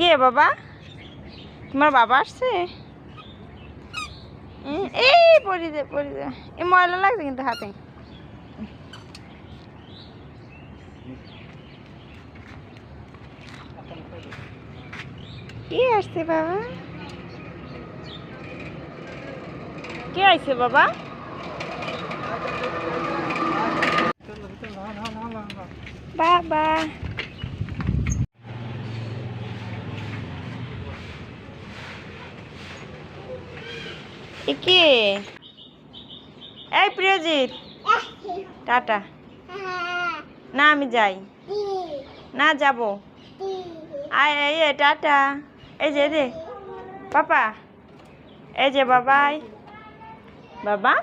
কে বাবা? তোমার বাবা আসছে? এই পড়ি দে পড়ি দে। এই ময়লা লাগছে কিন্তু হাতে। কে আসছে বাবা? কে আসছে বাবা? বাবা কে এই প্রিয়জিৎ টাটা না আমি যাই না যাব আয় এই টাটা এই যে রে পাপা এই যে বাবাই বাবা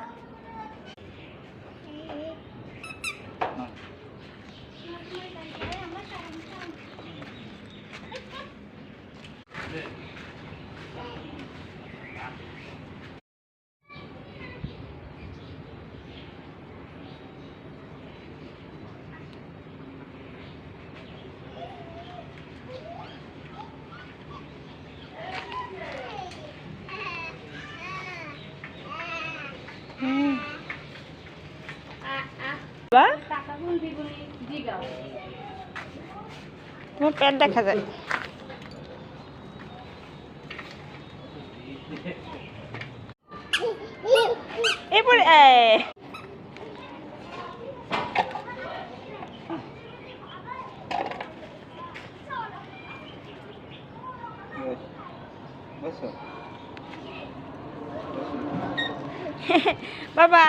তোমার প্যান্ট দেখা যায়। এরপরে এই, বেশ। বসো বাবা